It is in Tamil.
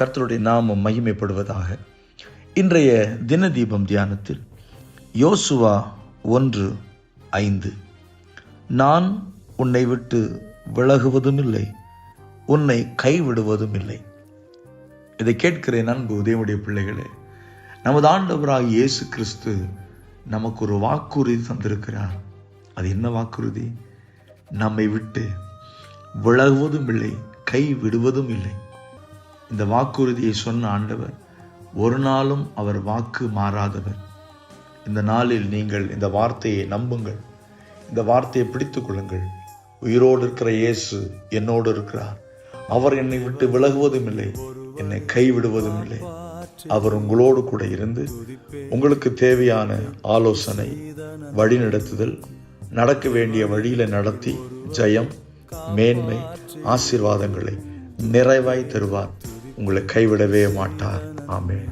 கர்த்தருடைய நாமம் மகிமைப்படுவதாக. இன்றைய தின தீபம் தியானத்தில் யோசுவா ஒன்று ஐந்து. நான் உன்னை விட்டு விலகுவதும் இல்லை உன்னை கைவிடுவதும் இல்லை இதை கேட்கிறேன் அன்பு உதயமுடைய பிள்ளைகளே நமது ஆண்டவராக இயேசு கிறிஸ்து நமக்கு ஒரு வாக்குறுதி தந்திருக்கிறார். அது என்ன வாக்குறுதி? நம்மை விட்டு விலகுவதும் இல்லை கை விடுவதும் இல்லை. இந்த வாக்குறுதியை சொன்ன ஆண்டவர் ஒரு நாளும் அவர் வாக்கு மாறாதவர். இந்த நாளில் நீங்கள் இந்த வார்த்தையை நம்புங்கள். இந்த வார்த்தையை பிடித்து கொள்ளுங்கள். உயிரோடு இருக்கிற இயேசு என்னோடு இருக்கிறார். அவர் என்னை விட்டு விலகுவதும் இல்லை என்னை கைவிடுவதும் இல்லை. அவர் உங்களோடு கூட இருந்து உங்களுக்கு தேவையான ஆலோசனை வழிநடத்துதல் நடக்க வேண்டிய வழியில நடத்தி ஜெயம் மேன்மை ஆசீர்வாதங்களை நிறைவாய் தருவார். உங்களை கைவிடவே மாட்டார். ஆமேன்.